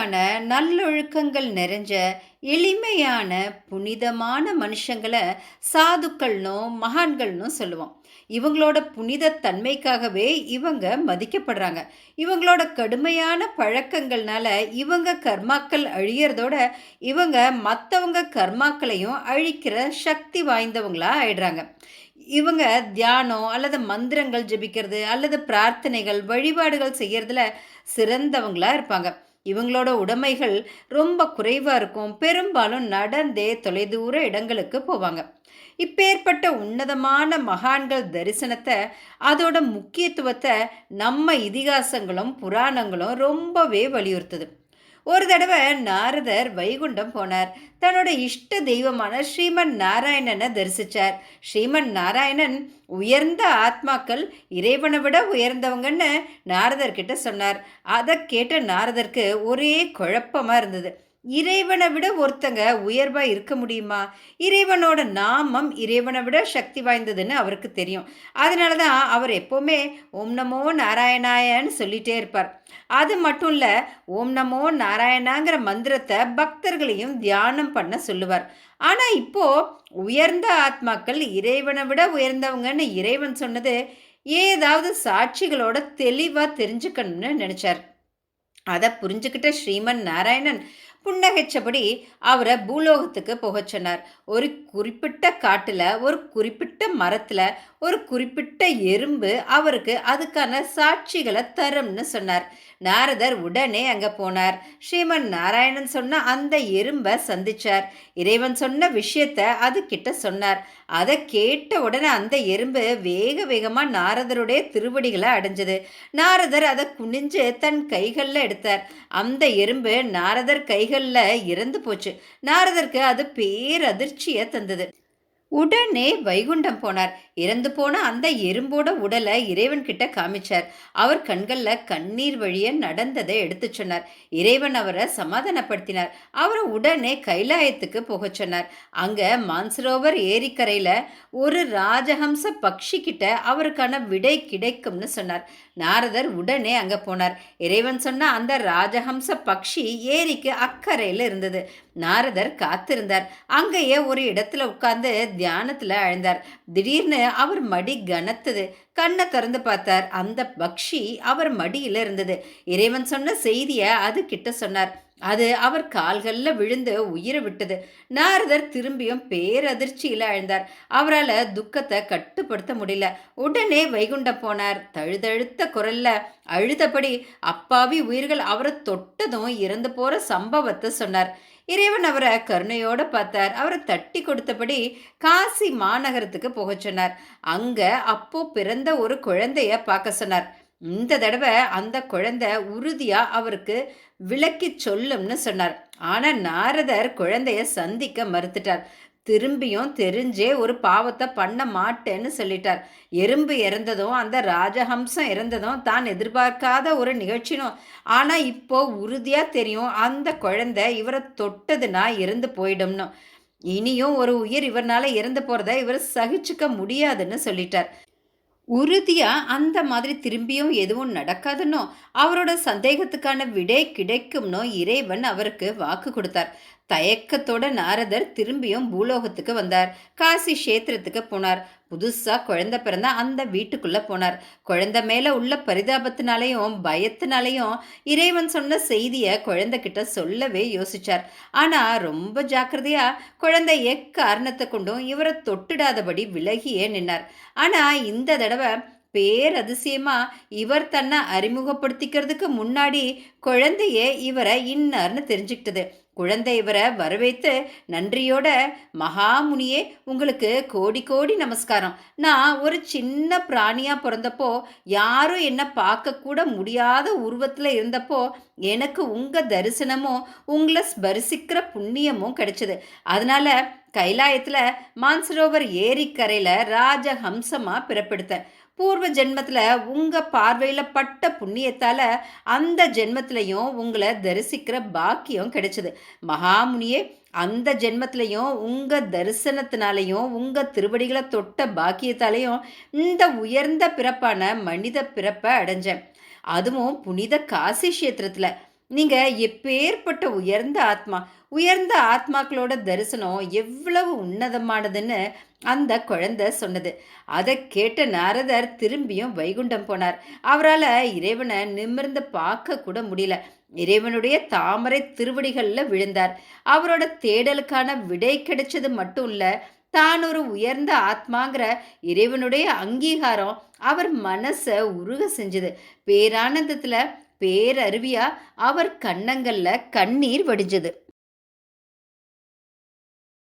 மாதிரியான நல்லொழுக்கங்கள் நிறைஞ்ச எளிமையான புனிதமான மனுஷங்களை சாதுக்கள்னும் மகான்கள்னும் சொல்லுவோம். இவங்களோட புனித தன்மைக்காகவே இவங்க மதிக்கப்படுறாங்க. இவங்களோட கடுமையான பழக்கங்கள்னால இவங்க கர்மாக்கள் அழியறதோட இவங்க மற்றவங்க கர்மாக்களையும் அழிக்கிற சக்தி வாய்ந்தவங்களா ஆயிடுறாங்க. இவங்க தியானம் அல்லது மந்திரங்கள் ஜெபிக்கிறது அல்லது பிரார்த்தனைகள் வழிபாடுகள் செய்யறதுல சிறந்தவங்களா இருப்பாங்க. இவங்களோட உடைமைகள் ரொம்ப குறைவாக இருக்கும். பெரும்பாலும் நடந்தே தொலைதூர இடங்களுக்கு போவாங்க. இப்பேற்பட்ட உன்னதமான மகான்கள் தரிசனத்தை அதோட முக்கியத்துவத்தை நம்ம இதிகாசங்களும் புராணங்களும் ரொம்பவே வலியுறுத்துது. ஒரு தடவை நாரதர் வைகுண்டம் போனார். தன்னோட இஷ்ட தெய்வமான ஸ்ரீமன் நாராயணனை தரிசித்தார் ஸ்ரீமன் நாராயணன் உயர்ந்த ஆத்மாக்கள் இறைவனை விட உயர்ந்தவங்கன்னு நாரதர்கிட்ட சொன்னார். அதை கேட்ட நாரதருக்கு ஒரே குழப்பமாக இருந்தது. இறைவனை விட ஒருத்தங்க உயர்வா இருக்க முடியுமா? இறைவனோட நாமம் இறைவனை விட சக்தி வாய்ந்ததுன்னு அவருக்கு தெரியும். அதனால தான் அவர் எப்போவுமே ஓம் நமோ நாராயணாயன்னு சொல்லிட்டே இருப்பார். அது மட்டும் இல்லை ஓம் நமோ நாராயணாங்கிற மந்திரத்தை பக்தர்களையும் தியானம் பண்ண சொல்லுவார். ஆனால் இப்போ உயர்ந்த ஆத்மாக்கள் இறைவனை விட உயர்ந்தவங்கன்னு இறைவன் சொன்னது ஏதாவது சாட்சிகளோட தெளிவாக தெரிஞ்சுக்கணும்னு நினச்சார். அதை புரிஞ்சுக்கிட்ட ஸ்ரீமன் நாராயணன் புன்னகைச்சபடி அவரை பூலோகத்துக்கு போகச் சொன்னார். ஒரு குறிப்பிட்ட காட்டில் ஒரு குறிப்பிட்ட மரத்தில் ஒரு குறிப்பிட்ட எறும்பு அவருக்கு அதுக்கான சாட்சிகளை தரும்னு சொன்னார். நாரதர் உடனே அங்கே போனார். ஸ்ரீமன் நாராயணன் சொன்ன அந்த எறும்பை சந்திச்சார். இறைவன் சொன்ன விஷயத்த அது கிட்ட சொன்னார். அதை கேட்ட உடனே அந்த எறும்பு வேக வேகமாக நாரதருடைய திருவடிகளை அடைஞ்சது. நாரதர் அதை குனிஞ்சு தன் கைகளில் எடுத்தார். அந்த எறும்பு நாரதர் கைகளில் இறந்து போச்சு. நாரதற்கு அது பேரதிர்ச்சியை தந்தது. உடனே வைகுண்டம் போனார். இறந்து போன அந்த எறும்போட உடலை இறைவன் கிட்ட காமிச்சார். அவர் கண்களில் கண்ணீர் வழிய நடந்ததை எடுத்து சொன்னார். இறைவன் அவரை சமாதானப்படுத்தினார். அவரை உடனே கைலாயத்துக்கு போக சொன்னார். அங்க மான்சரோவர் ஏரிக்கரையில ஒரு ராஜஹம்ச பக்ஷி கிட்ட அவருக்கான விடை கிடைக்கும்னு சொன்னார். நாரதர் உடனே அங்க போனார். இறைவன் சொன்ன அந்த ராஜஹம்ச பக்ஷி ஏரிக்கு அக்கறையில் இருந்தது. நாரதர் காத்திருந்தார். அங்கேயே ஒரு இடத்துல உட்கார்ந்து தியானத்தில் அழந்தார். திடீர்னு அவர் மடி கனத்தது. கண்ணை திறந்து பார்த்தார். அந்த பக்ஷி அவர் மடியில் இருந்தது. இறைவன் சொன்ன செய்தியை அது கிட்ட சொன்னார். அது அவர் கால்களில் விழுந்து உயிரை விட்டது. நாரதர் திரும்பியும் பேரதிர்ச்சியில் அழுந்தார். அவரால் துக்கத்தை கட்டுப்படுத்த முடியல. உடனே வைகுண்டம் போனார். தழுதழுத்த குரல்ல அழுதபடி அப்பாவி உயிர்கள் அவரை தொட்டதும் இறந்து போகிற சம்பவத்தை சொன்னார். இறைவன் அவரை கருணையோட பார்த்தார். அவரை தட்டி கொடுத்தபடி காசி மாநகரத்துக்கு போக சொன்னார். அங்க அப்போ பிறந்த ஒரு குழந்தைய பார்க்க சொன்னார். இந்த தடவை அந்த குழந்தை உறுதியா அவருக்கு விளக்கி சொல்லும்னு சொன்னார். ஆனா நாரதர் குழந்தைய சந்திக்க மறுத்துட்டார். திரும்பியும் தெரிஞ்சே ஒரு பாவத்தை பண்ண மாட்டேன்னு சொல்லிட்டார். எறும்பு இறந்ததும் அந்த ராஜஹம்சம் இறந்ததும் தான் எதிர்பார்க்காத ஒரு நிகழ்ச்சினும். ஆனால் இப்போ உறுதியாக தெரியும் அந்த குழந்தை இவரை தொட்டதுன்னா இறந்து போயிடும்னு. இனியும் ஒரு உயிர் இவர்னால இறந்து போகிறத இவர் சகிச்சுக்க முடியாதுன்னு சொல்லிட்டார். உறுதியாக அந்த மாதிரி திரும்பியும் எதுவும் நடக்காதுன்னோ அவரோட சந்தேகத்துக்கான விடை கிடைக்கும்னோ இறைவன் அவருக்கு வாக்கு கொடுத்தார். தயக்கத்தோட நாரதர் திரும்பியும் பூலோகத்துக்கு வந்தார். காசி கஷேத்திரத்துக்கு போனார். புதுசா குழந்த பிறந்த அந்த வீட்டுக்குள்ள போனார். குழந்தை மேல உள்ள பரிதாபத்தினாலையும் பயத்தினாலையும் இறைவன் சொன்ன செய்திய குழந்தைகிட்ட சொல்லவே யோசிச்சார். ஆனா ரொம்ப ஜாக்கிரதையா குழந்தை எக்காரணத்தை கொண்டும் இவரை தொட்டுடாதபடி விலகியே நின்னார். ஆனா இந்த தடவை பேரதிசயமா இவர் தன்னை அறிமுகப்படுத்திக்கிறதுக்கு முன்னாடி குழந்தையே இவரை இன்னார்னு தெரிஞ்சுக்கிட்டது. குழந்தை இவரை வரவேற்று நன்றியோட மகாமுனியே உங்களுக்கு கோடி கோடி நமஸ்காரம். நான் ஒரு சின்ன பிராணியாக பிறந்தப்போ யாரும் என்னை பார்க்கக்கூட முடியாத உருவத்தில் இருந்தப்போ எனக்கு உங்கள் தரிசனமும் உங்களை ஸ்பரிசிக்கிற புண்ணியமும் கிடைச்சது. அதனால் கைலாயத்தில் மான்சரோவர் ஏரிக்கரையில் ராஜஹம்சமாக பிறப்பெடுத்தேன். பூர்வ ஜென்மத்தில் உங்கள் பார்வையில் பட்ட புண்ணியத்தால் அந்த ஜென்மத்திலையும் உங்களை தரிசிக்கிற பாக்கியம் கிடைச்சது. மகாமுனியே அந்த ஜென்மத்திலையும் உங்கள் தரிசனத்தினாலையும் உங்கள் திருவடிகளை தொட்ட பாக்கியத்தாலையும் இந்த உயர்ந்த பிறப்பான மனித பிறப்பை அடைஞ்சேன். அதுவும் புனித காசி கஷேத்திரத்தில். நீங்கள் எப்பேர்ப்பட்ட உயர்ந்த ஆத்மா. உயர்ந்த ஆத்மாக்களோட தரிசனம் எவ்வளவு உன்னதமானதுன்னு அந்த குழந்தை சொன்னது. அதை கேட்ட நாரதர் திரும்பியும் வைகுண்டம் போனார். அவரால் இறைவனை நிமிர்ந்து பார்க்க கூட முடியல. இறைவனுடைய தாமரை திருவடிகளில் விழுந்தார். அவரோட தேடலுக்கான விடை கிடைச்சது மட்டும் இல்லை தான் ஒரு உயர்ந்த ஆத்மாங்கிற இறைவனுடைய அங்கீகாரம் அவர் மனசை உருக செஞ்சது. பேரானந்தத்தில் பேரருவியா அவர் கன்னங்கள்ல கண்ணீர் வடிஞ்சது.